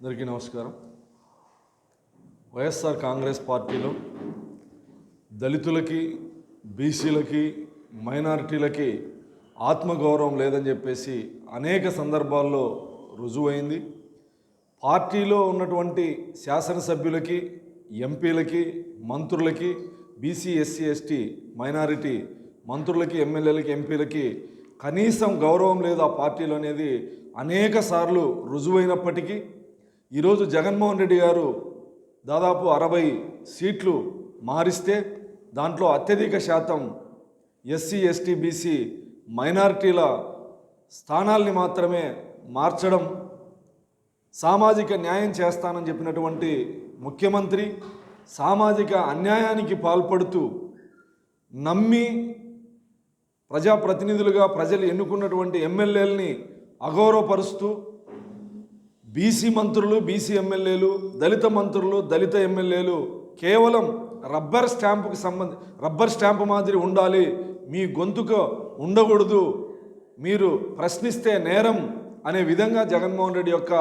అందరికీ నమస్కారం. వైఎస్ఆర్ కాంగ్రెస్ పార్టీలో దళితులకి బీసీలకి మైనారిటీలకి ఆత్మగౌరవం లేదని చెప్పేసి అనేక సందర్భాల్లో రుజువైంది. పార్టీలో ఉన్నటువంటి శాసనసభ్యులకి ఎంపీలకి మంత్రులకి బీసీ ఎస్సీ ఎస్టీ మైనారిటీ మంత్రులకి ఎమ్మెల్యేలకి ఎంపీలకి కనీసం గౌరవం లేదు ఆ పార్టీలో అనేది అనేక సార్లు రుజువైనప్పటికీ ఈరోజు జగన్మోహన్ రెడ్డి గారు దాదాపు అరవై సీట్లు మారిస్తే దాంట్లో అత్యధిక శాతం ఎస్సీ ఎస్టీ బీసీ మైనారిటీల స్థానాల్ని మాత్రమే మార్చడం సామాజిక న్యాయం చేస్తానని చెప్పినటువంటి ముఖ్యమంత్రి సామాజిక అన్యాయానికి పాల్పడుతూ నమ్మి ప్రజాప్రతినిధులుగా ప్రజలు ఎన్నుకున్నటువంటి ఎమ్మెల్యేలని అగౌరవపరుస్తూ బీసీ మంత్రులు బీసీ ఎమ్మెల్యేలు దళిత మంత్రులు దళిత ఎమ్మెల్యేలు కేవలం రబ్బర్ స్టాంపుకి సంబంధి రబ్బర్ స్టాంపు మాదిరి ఉండాలి. మీ గొంతుక ఉండకూడదు. మీరు ప్రశ్నిస్తే నేరం అనే విధంగా జగన్మోహన్ రెడ్డి యొక్క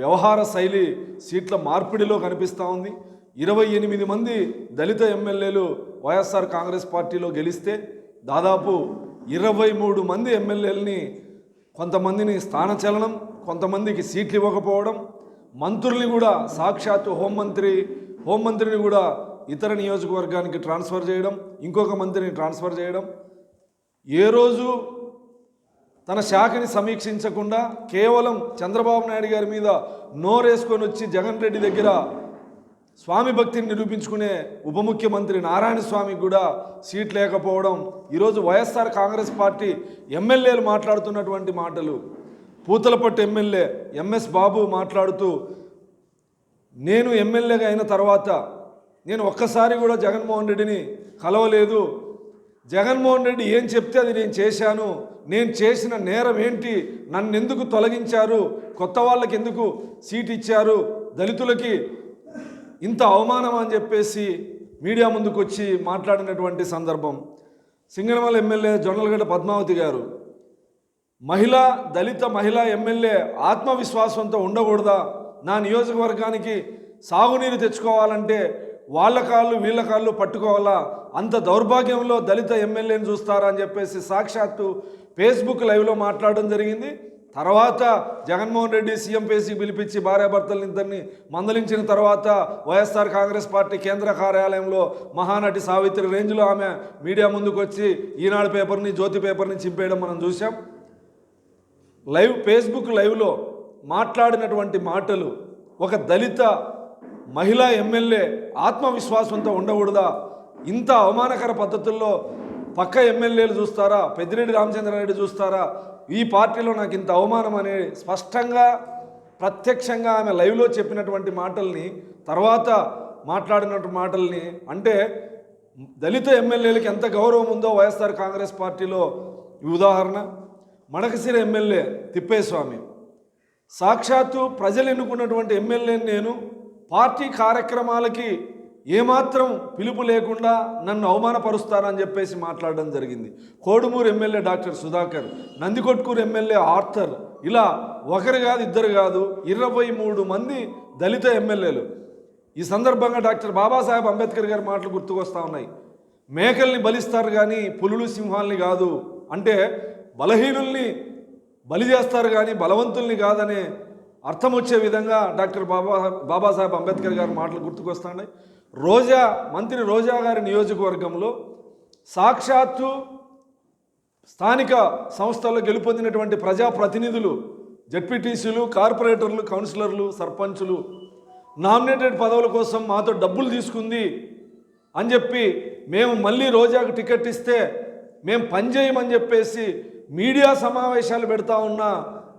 వ్యవహార శైలి సీట్ల మార్పిడిలో కనిపిస్తూ ఉంది. ఇరవై ఎనిమిది మంది దళిత ఎమ్మెల్యేలు వైఎస్ఆర్ కాంగ్రెస్ పార్టీలో గెలిస్తే దాదాపు ఇరవై మూడు మంది ఎమ్మెల్యేలని కొంతమందిని స్థానచలనం కొంతమందికి సీట్లు ఇవ్వకపోవడం మంత్రుల్ని కూడా సాక్షాత్తు హోంమంత్రి హోంమంత్రిని కూడా ఇతర నియోజకవర్గానికి ట్రాన్స్ఫర్ చేయడం ఇంకొక మంత్రిని ట్రాన్స్ఫర్ చేయడం. ఏ రోజు తన శాఖని సమీక్షించకుండా కేవలం చంద్రబాబు నాయుడు గారి మీద నోరేసుకొని వచ్చి జగన్ రెడ్డి దగ్గర స్వామి భక్తిని నిరూపించుకునే ఉప ముఖ్యమంత్రి నారాయణ స్వామికి కూడా సీట్ లేకపోవడం ఈరోజు వైఎస్ఆర్ కాంగ్రెస్ పార్టీ ఎమ్మెల్యేలు మాట్లాడుతున్నటువంటి మాటలు. పూతలపట్టు ఎమ్మెల్యే ఎంఎస్ బాబు మాట్లాడుతూ నేను ఎమ్మెల్యేగా అయిన తర్వాత నేను ఒక్కసారి కూడా జగన్మోహన్ రెడ్డిని కలవలేదు. జగన్మోహన్ రెడ్డి ఏం చెప్తే అది నేను చేశాను. నేను చేసిన నేరం ఏంటి? నన్ను ఎందుకు తొలగించారు? కొత్త వాళ్ళకి ఎందుకు సీట్ ఇచ్చారు? దళితులకి ఇంత అవమానం అని చెప్పేసి మీడియా ముందుకు వచ్చి మాట్లాడినటువంటి సందర్భం. సింగనమల ఎమ్మెల్యే జొన్నలగడ్డ పద్మావతి గారు మహిళ దళిత మహిళా ఎమ్మెల్యే ఆత్మవిశ్వాసంతో ఉండకూడదా? నా నియోజకవర్గానికి సాగునీరు తెచ్చుకోవాలంటే వాళ్ళ కాళ్ళు వీళ్ళ కాళ్ళు పట్టుకోవాలా? అంత దౌర్భాగ్యంలో దళిత ఎమ్మెల్యేని చూస్తారా అని చెప్పేసి సాక్షాత్తు ఫేస్బుక్ లైవ్లో మాట్లాడడం జరిగింది. తర్వాత జగన్మోహన్ రెడ్డి సీఎం పేసి పిలిపించి భార్యాభర్తలను ఇద్దరిని మందలించిన తర్వాత వైఎస్ఆర్ కాంగ్రెస్ పార్టీ కేంద్ర కార్యాలయంలో మహానటి సావిత్రి రేంజ్లో ఆమె మీడియా ముందుకు వచ్చి ఈనాడు పేపర్ని జ్యోతి పేపర్ని చింపేయడం మనం చూసాం లైవ్ ఫేస్బుక్ లైవ్లో మాట్లాడినటువంటి మాటలు ఒక దళిత మహిళా ఎమ్మెల్యే ఆత్మవిశ్వాసంతో ఉండకూడదా? ఇంత అవమానకర పద్ధతుల్లో పక్క ఎమ్మెల్యేలు చూస్తారా? పెద్దిరెడ్డి రామచంద్రారెడ్డి చూస్తారా? ఈ పార్టీలో నాకు ఇంత అవమానం అనే స్పష్టంగా ప్రత్యక్షంగా ఆమె లైవ్లో చెప్పినటువంటి మాటల్ని తర్వాత మాట్లాడినటువంటి మాటల్ని అంటే దళిత ఎమ్మెల్యేలకు ఎంత గౌరవం ఉందో వైఎస్ఆర్ కాంగ్రెస్ పార్టీలో ఈ ఉదాహరణ. మడకసిర ఎమ్మెల్యే తిప్పేస్వామి. సాక్షాత్తు ప్రజలు ఎన్నుకున్నటువంటి ఎమ్మెల్యేని నేను పార్టీ కార్యక్రమాలకి ఏమాత్రం పిలుపు లేకుండా నన్ను అవమానపరుస్తానని చెప్పేసి మాట్లాడడం జరిగింది. Kodumur MLA doctor Sudhakar Nandikotkur MLA Arthur ఇలా ఒకరు కాదు ఇద్దరు కాదు ఇరవై మూడు మంది దళిత ఎమ్మెల్యేలు. ఈ సందర్భంగా డాక్టర్ బాబాసాహెబ్ అంబేద్కర్ గారి మాటలు గుర్తుకొస్తా ఉన్నాయి. మేకల్ని బలిస్తారు కానీ పులులు సింహాల్ని కాదు. అంటే బలహీనుల్ని బలి చేస్తారు కానీ బలవంతుల్ని కాదనే అర్థం వచ్చే విధంగా డాక్టర్ బాబా బాబాసాహెబ్ అంబేద్కర్ గారి మాటలు గుర్తుకొస్తున్నాయి రోజా మంత్రి రోజా గారి నియోజకవర్గంలో సాక్షాత్తు స్థానిక సంస్థల్లో గెలుపొందినటువంటి ప్రజాప్రతినిధులు జడ్పీటీసీలు కార్పొరేటర్లు కౌన్సిలర్లు సర్పంచులు నామినేటెడ్ పదవుల కోసం మాతో డబ్బులు తీసుకుంది అని చెప్పి మేము మళ్ళీ రోజాకు టికెట్ ఇస్తే మేము పనిచేయమని చెప్పేసి మీడియా సమావేశాలు పెడతా ఉన్న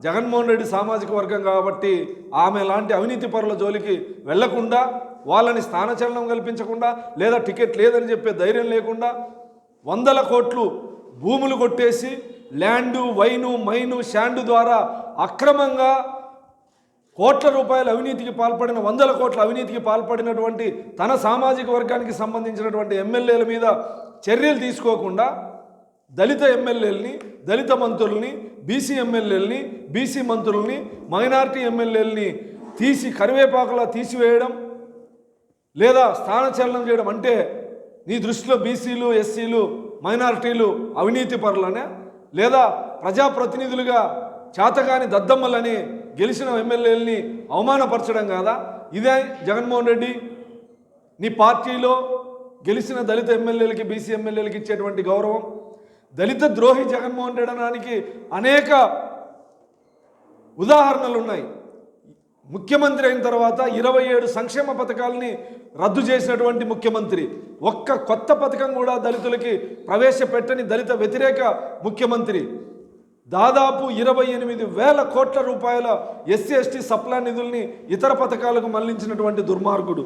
జగన్మోహన్ రెడ్డి సామాజిక వర్గం కాబట్టి ఆమె లాంటి అవినీతి పరుల జోలికి వెళ్ళకుండా వాళ్ళని స్థానచలనం కల్పించకుండా లేదా టికెట్ లేదని చెప్పే ధైర్యం లేకుండా వందల కోట్లు భూములు కొట్టేసి ల్యాండు వైను మైను శాండు ద్వారా అక్రమంగా కోట్ల రూపాయల అవినీతికి పాల్పడిన వందల కోట్ల అవినీతికి పాల్పడినటువంటి తన సామాజిక వర్గానికి సంబంధించినటువంటి ఎమ్మెల్యేల మీద చర్యలు తీసుకోకుండా దళిత ఎమ్మెల్యేలని దళిత మంత్రుల్ని బీసీ ఎమ్మెల్యేలని బీసీ మంత్రుల్ని మైనార్టీ ఎమ్మెల్యేలని తీసి కరివేపాకులా తీసివేయడం లేదా స్థానచలనం చేయడం అంటే నీ దృష్టిలో బీసీలు ఎస్సీలు మైనారిటీలు అవినీతి పరులనే లేదా ప్రజాప్రతినిధులుగా చేతగాని దద్దమ్మలని గెలిచిన ఎమ్మెల్యేలని అవమానపరచడం కాదా? ఇదే జగన్మోహన్ రెడ్డి నీ పార్టీలో గెలిచిన దళిత ఎమ్మెల్యేలకి బీసీ ఎమ్మెల్యేలకి ఇచ్చేటువంటి గౌరవం దళిత ద్రోహి జగన్మోహన్ రెడ్డి అనడానికి అనేక ఉదాహరణలు ఉన్నాయి ముఖ్యమంత్రి అయిన తర్వాత ఇరవై ఏడు సంక్షేమ పథకాలని రద్దు చేసినటువంటి ముఖ్యమంత్రి. ఒక్క కొత్త పథకం కూడా దళితులకి ప్రవేశపెట్టని దళిత వ్యతిరేక ముఖ్యమంత్రి. దాదాపు ఇరవై ఎనిమిది వేల కోట్ల రూపాయల ఎస్సీ ఎస్టీ సప్లా నిధుల్ని ఇతర పథకాలకు మళ్ళించినటువంటి దుర్మార్గుడు.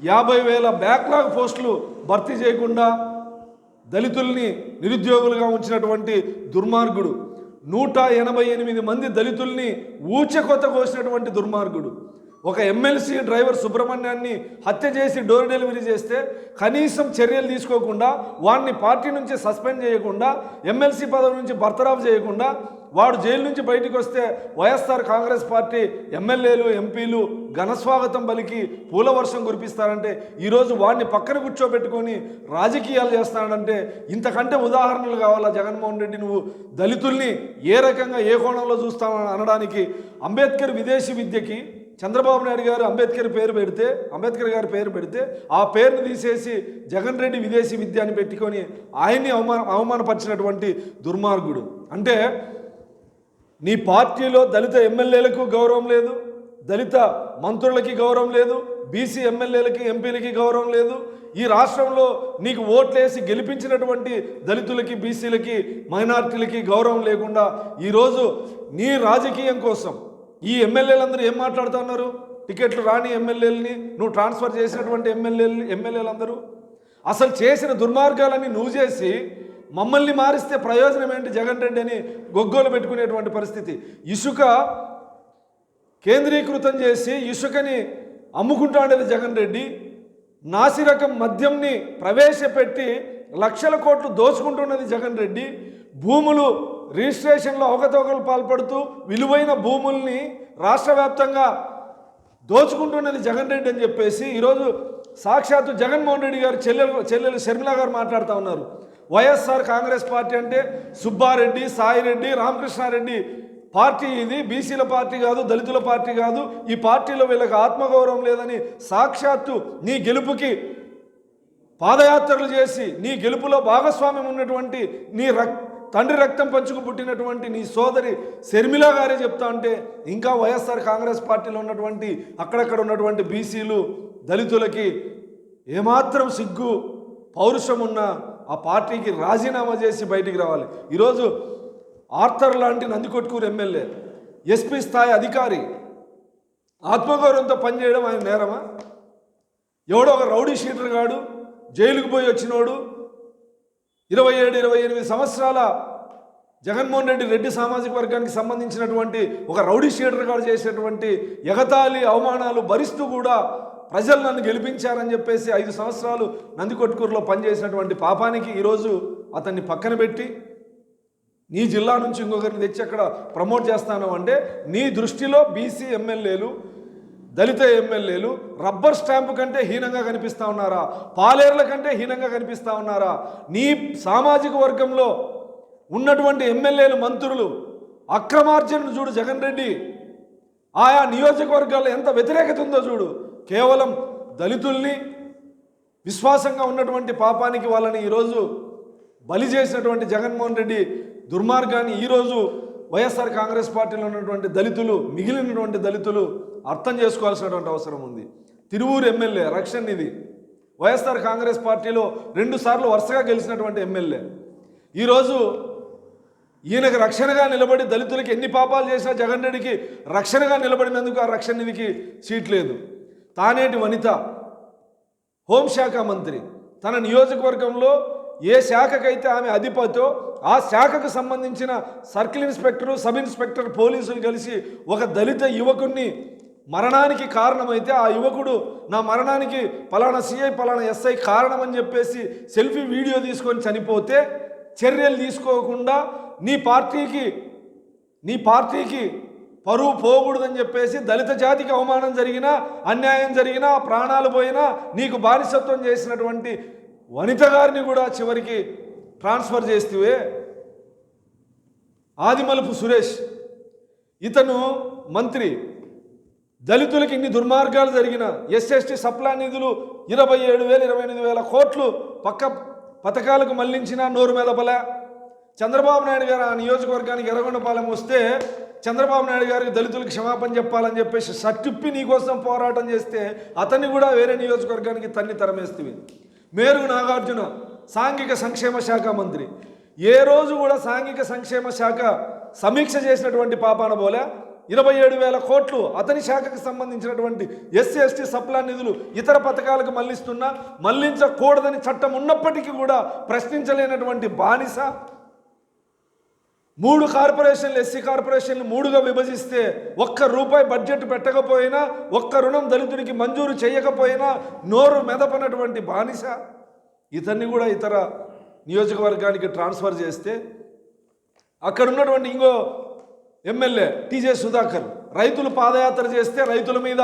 యాభై వేల బ్యాక్లాగ్ పోస్టులు భర్తీ చేయకుండా దళితుల్ని నిరుద్యోగులుగా ఉంచినటువంటి దుర్మార్గుడు. నూట ఎనభై ఎనిమిది మంది దళితుల్ని ఊచకొత కోసినటువంటి దుర్మార్గుడు. ఒక ఎమ్మెల్సీ డ్రైవర్ సుబ్రహ్మణ్యాన్ని హత్య చేసి డోర్ డెలివరీ చేస్తే కనీసం చర్యలు తీసుకోకుండా వాడిని పార్టీ నుంచి సస్పెండ్ చేయకుండా ఎమ్మెల్సీ పదవి నుంచి బర్తరాఫ్ చేయకుండా వాడు జైలు నుంచి బయటకు వస్తే వైఎస్ఆర్ కాంగ్రెస్ పార్టీ ఎమ్మెల్యేలు ఎంపీలు ఘనస్వాగతం పలికి పూల వర్షం కురిపిస్తారంటే ఈరోజు వాడిని పక్కన కూర్చోబెట్టుకొని రాజకీయాలు చేస్తాడంటే ఇంతకంటే ఉదాహరణలు కావాలా జగన్మోహన్ రెడ్డి? నువ్వు దళితుల్ని ఏ రకంగా ఏ కోణంలో చూస్తావని అనడానికి అంబేద్కర్ విదేశీ విద్యకి చంద్రబాబు నాయుడు గారు అంబేద్కర్ పేరు పెడితే అంబేద్కర్ గారు పేరు పెడితే ఆ పేరుని తీసేసి జగన్ రెడ్డి విదేశీ విద్య అని పెట్టుకొని ఆయన్ని అవమాన అవమానపరిచినటువంటి దుర్మార్గుడు. అంటే నీ పార్టీలో దళిత ఎమ్మెల్యేలకు గౌరవం లేదు దళిత మంత్రులకి గౌరవం లేదు బీసీ ఎమ్మెల్యేలకి ఎంపీలకి గౌరవం లేదు. ఈ రాష్ట్రంలో నీకు ఓట్లేసి గెలిపించినటువంటి దళితులకి బీసీలకి మైనార్టీలకి గౌరవం లేకుండా ఈరోజు నీ రాజకీయం కోసం ఈ ఎమ్మెల్యేలందరూ ఏం మాట్లాడుతున్నారు టికెట్లు రాని ఎమ్మెల్యేలని నువ్వు ట్రాన్స్ఫర్ చేసినటువంటి ఎమ్మెల్యేలు ఎమ్మెల్యేలందరూ? అసలు చేసిన దుర్మార్గాలన్నీ నువ్వు చేసి మమ్మల్ని మారిస్తే ప్రయోజనం ఏంటి? జగన్ రెడ్డి అని గొగ్గోలు పెట్టుకునేటువంటి పరిస్థితి. ఇసుక కేంద్రీకృతం చేసి ఇసుకని అమ్ముకుంటాడని జగన్ రెడ్డి. నాసిరకం మద్యంని ప్రవేశపెట్టి లక్షల కోట్లు దోచుకుంటున్నది జగన్ రెడ్డి. భూములు రిజిస్ట్రేషన్లో అవకతవకలు పాల్పడుతూ విలువైన భూముల్ని రాష్ట్ర వ్యాప్తంగా దోచుకుంటున్నది జగన్ రెడ్డి అని చెప్పేసి ఈరోజు సాక్షాత్తు జగన్మోహన్ రెడ్డి గారు చెల్లెలు చెల్లెలు షర్మిల గారు మాట్లాడుతూ ఉన్నారు. వైఎస్ఆర్ కాంగ్రెస్ పార్టీ అంటే సుబ్బారెడ్డి సాయిరెడ్డి రామకృష్ణారెడ్డి పార్టీ ఇది. బీసీల పార్టీ కాదు దళితుల పార్టీ కాదు. ఈ పార్టీలో వీళ్ళకి ఆత్మగౌరవం లేదని సాక్షాత్తు నీ గెలుపుకి పాదయాత్రలు చేసి నీ గెలుపులో భాగస్వామ్యం ఉన్నటువంటి నీ రక్ తండ్రి రక్తం పంచుకు పుట్టినటువంటి నీ సోదరి శర్మిల గారే చెప్తా ఉంటే ఇంకా వైఎస్ఆర్ కాంగ్రెస్ పార్టీలో ఉన్నటువంటి అక్కడక్కడ ఉన్నటువంటి బీసీలు దళితులకి ఏమాత్రం సిగ్గు పౌరుషం ఉన్న ఆ పార్టీకి రాజీనామా చేసి బయటికి రావాలి. ఈరోజు ఆర్థర్ లాంటి నందికొట్కూరు ఎమ్మెల్యే ఎస్పీ స్థాయి అధికారి ఆత్మగౌరవంతో పనిచేయడం ఆయన నేరమా? ఎవడో ఒక రౌడీ షీటర్ గాడు జైలుకు పోయి వచ్చినోడు ఇరవై ఏడు ఇరవై ఎనిమిది సంవత్సరాల జగన్మోహన్ రెడ్డి రెడ్డి సామాజిక వర్గానికి సంబంధించినటువంటి ఒక రౌడీ షీటర్ గారు చేసినటువంటి ఎగతాళి అవమానాలు భరిస్తూ కూడా ప్రజలు నన్ను గెలిపించారని చెప్పేసి ఐదు సంవత్సరాలు నందికొట్కూరులో పనిచేసినటువంటి పాపానికి ఈరోజు అతన్ని పక్కన పెట్టి నీ జిల్లా నుంచి ఇంకొకరిని తెచ్చి అక్కడ ప్రమోట్ చేస్తాను అంటే నీ దృష్టిలో బీసీ ఎమ్మెల్యేలు దళిత ఎమ్మెల్యేలు రబ్బర్ స్టాంపు కంటే హీనంగా కనిపిస్తా ఉన్నారా? పాలేర్ల కంటే హీనంగా కనిపిస్తా ఉన్నారా? నీ సామాజిక వర్గంలో ఉన్నటువంటి ఎమ్మెల్యేలు మంత్రులు అక్రమార్జనను చూడు జగన్ రెడ్డి. ఆయా నియోజకవర్గాల్లో ఎంత వ్యతిరేకత ఉందో చూడు. కేవలం దళితుల్ని విశ్వాసంగా ఉన్నటువంటి పాపానికి వాళ్ళని ఈరోజు బలి చేసినటువంటి జగన్మోహన్ రెడ్డి దుర్మార్గాన్ని ఈరోజు వైఎస్ఆర్ కాంగ్రెస్ పార్టీలో ఉన్నటువంటి దళితులు మిగిలినటువంటి దళితులు అర్థం చేసుకోవాల్సినటువంటి అవసరం ఉంది. తిరువూరు ఎమ్మెల్యే రక్షణ నిధి. వైఎస్ఆర్ కాంగ్రెస్ పార్టీలో రెండు సార్లు వరుసగా గెలిచినటువంటి ఎమ్మెల్యే. ఈరోజు ఈయనకు రక్షణగా నిలబడి దళితులకి ఎన్ని పాపాలు చేసినా జగన్ రెడ్డికి రక్షణగా నిలబడినందుకు ఆ రక్షణ నిధికి సీట్ లేదు. తానేటి వనిత హోంశాఖ మంత్రి. తన నియోజకవర్గంలో ఏ శాఖకైతే ఆమె అధిపతో ఆ శాఖకు సంబంధించిన సర్కిల్ ఇన్స్పెక్టరు సబ్ ఇన్స్పెక్టర్ పోలీసులు కలిసి ఒక దళిత యువకుణ్ణి మరణానికి కారణమైతే ఆ యువకుడు నా మరణానికి పలానా సిఐ పలానా ఎస్ఐ కారణం అని చెప్పేసి సెల్ఫీ వీడియో తీసుకొని చనిపోతే చర్యలు తీసుకోకుండా నీ పార్టీకి నీ పార్టీకి పరువు పోకూడదని చెప్పేసి దళిత జాతికి అవమానం జరిగినా అన్యాయం జరిగినా ప్రాణాలు పోయినా నీకు బానిసత్వం చేసినటువంటి వనిత గారిని కూడా చివరికి ట్రాన్స్ఫర్ చేస్తే ఆదిమలుపు సురేష్. ఇతను మంత్రి. దళితులకి ఇన్ని దుర్మార్గాలు జరిగిన ఎస్ఎస్టీ సప్లా నిధులు ఇరవై ఏడు వేల ఇరవై ఎనిమిది వేల కోట్లు పక్క పథకాలకు మళ్ళించిన నోరు మెదపలే. చంద్రబాబు నాయుడు గారు ఆ నియోజకవర్గానికి ఎర్రగొండపాలెం వస్తే చంద్రబాబు నాయుడు గారికి దళితులకు క్షమాపణ చెప్పాలని చెప్పేసి సట్టిప్పి నీకోసం పోరాటం చేస్తే అతన్ని కూడా వేరే నియోజకవర్గానికి తన్ని తరమేస్తుంది. మేరుగు నాగార్జున సాంఘిక సంక్షేమ శాఖ మంత్రి. ఏ రోజు కూడా సాంఘిక సంక్షేమ శాఖ సమీక్ష చేసినటువంటి పాపాన బోలే ఇరవై ఏడు వేల కోట్లు అతని శాఖకు సంబంధించినటువంటి ఎస్సీ ఎస్టీ సప్లా నిధులు ఇతర పథకాలకు మళ్ళిస్తున్నా మళ్ళించకూడదని చట్టం ఉన్నప్పటికీ కూడా ప్రశ్నించలేనటువంటి బానిస మూడు కార్పొరేషన్లు ఎస్సీ కార్పొరేషన్లు మూడుగా విభజిస్తే ఒక్క రూపాయి బడ్జెట్ పెట్టకపోయినా ఒక్క రుణం దళితుడికి మంజూరు చేయకపోయినా నోరు మెదపనటువంటి బానిస. ఇతన్ని కూడా ఇతర నియోజకవర్గానికి ట్రాన్స్ఫర్ చేస్తే అక్కడ ఉన్నటువంటి ఇంకో ఎమ్మెల్యే టీజే సుధాకర్ రైతులు పాదయాత్ర చేస్తే రైతుల మీద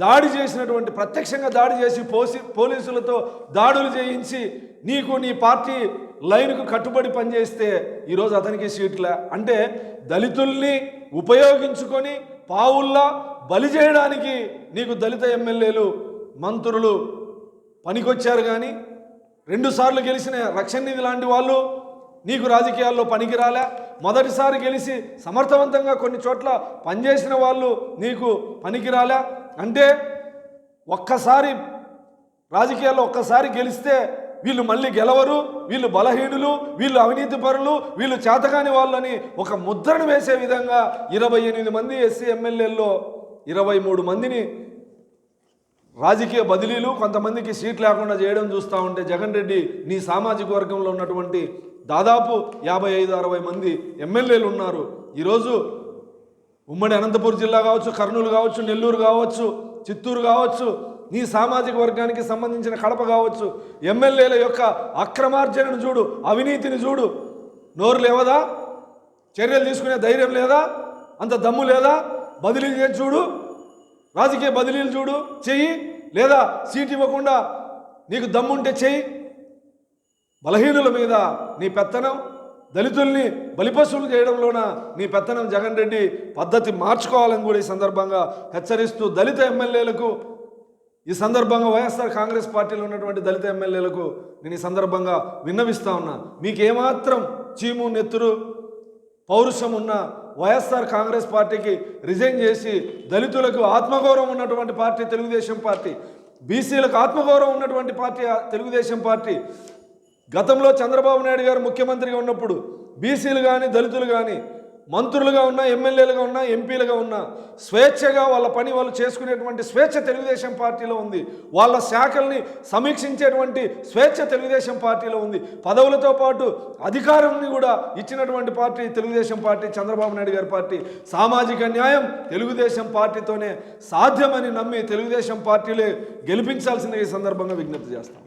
దాడి చేసినటువంటి ప్రత్యక్షంగా దాడి చేసి పోసి పోలీసులతో దాడులు చేయించి నీకు నీ పార్టీ లైన్కు కట్టుబడి పనిచేస్తే ఈరోజు అతనికి సీట్ల. అంటే దళితుల్ని ఉపయోగించుకొని పావుల్లా బలి చేయడానికి నీకు దళిత ఎమ్మెల్యేలు మంత్రులు పనికొచ్చారు కానీ రెండుసార్లు గెలిచిన రక్షణ నిధి లాంటి వాళ్ళు నీకు రాజకీయాల్లో పనికిరాలే. మొదటిసారి గెలిచి సమర్థవంతంగా కొన్ని చోట్ల పనిచేసిన వాళ్ళు నీకు పనికిరాలే. అంటే ఒక్కసారి రాజకీయాల్లో ఒక్కసారి గెలిస్తే వీళ్ళు మళ్ళీ గెలవరు వీళ్ళు బలహీనులు వీళ్ళు అవినీతి పరులు వీళ్ళు చేతకాని వాళ్ళని ఒక ముద్రను వేసే విధంగా ఇరవై ఎనిమిది మంది ఎస్సీ ఎమ్మెల్యేల్లో ఇరవై మూడు మందిని రాజకీయ బదిలీలు కొంతమందికి సీట్ లేకుండా చేయడం చూస్తూ ఉంటే జగన్ రెడ్డి నీ సామాజిక వర్గంలో ఉన్నటువంటి దాదాపు యాభై ఐదు అరవై మంది ఎమ్మెల్యేలు ఉన్నారు. ఈరోజు ఉమ్మడి అనంతపురం జిల్లా కావచ్చు కర్నూలు కావచ్చు నెల్లూరు కావచ్చు చిత్తూరు కావచ్చు నీ సామాజిక వర్గానికి సంబంధించిన కడప కావచ్చు ఎమ్మెల్యేల యొక్క అక్రమార్జనను చూడు అవినీతిని చూడు. నోరు లేవదా? చర్యలు తీసుకునే ధైర్యం లేదా? అంత దమ్ము లేదా? బదిలీ చేసి చూడు. రాజకీయ బదిలీలు చూడు. చెయ్యి. లేదా సీట్ ఇవ్వకుండా నీకు దమ్ముంటే చెయ్యి. బలహీనుల మీద నీ పెత్తనం దళితుల్ని బలిపశువులు చేయడంలోన నీ పెత్తనం జగన్ రెడ్డి పద్ధతి మార్చుకోవాలని కూడా ఈ సందర్భంగా హెచ్చరిస్తూ దళిత ఎమ్మెల్యేలకు ఈ సందర్భంగా వైఎస్ఆర్ కాంగ్రెస్ పార్టీలో ఉన్నటువంటి దళిత ఎమ్మెల్యేలకు నేను ఈ సందర్భంగా విన్నవిస్తా ఉన్నా. మీకు ఏమాత్రం చీము నెత్తురు పౌరుషం ఉన్న వైఎస్ఆర్ కాంగ్రెస్ పార్టీకి రిజైన్ చేసి దళితులకు ఆత్మగౌరవం ఉన్నటువంటి పార్టీ తెలుగుదేశం పార్టీ బీసీలకు ఆత్మగౌరవం ఉన్నటువంటి పార్టీ తెలుగుదేశం పార్టీ. గతంలో చంద్రబాబు నాయుడు గారు ముఖ్యమంత్రిగా ఉన్నప్పుడు బీసీలు కానీ దళితులు కానీ మంత్రులుగా ఉన్నా ఎమ్మెల్యేలుగా ఉన్నా ఎంపీలుగా ఉన్నా స్వేచ్ఛగా వాళ్ళ పని వాళ్ళు చేసుకునేటువంటి స్వేచ్ఛ తెలుగుదేశం పార్టీలో ఉంది. వాళ్ళ శాఖల్ని సమీక్షించేటువంటి స్వేచ్ఛ తెలుగుదేశం పార్టీలో ఉంది. పదవులతో పాటు అధికారాన్ని కూడా ఇచ్చినటువంటి పార్టీ తెలుగుదేశం పార్టీ చంద్రబాబు నాయుడు గారి పార్టీ. సామాజిక న్యాయం తెలుగుదేశం పార్టీతోనే సాధ్యమని నమ్మి తెలుగుదేశం పార్టీలే గెలిపించాల్సింది ఈ సందర్భంగా విజ్ఞప్తి చేస్తాం.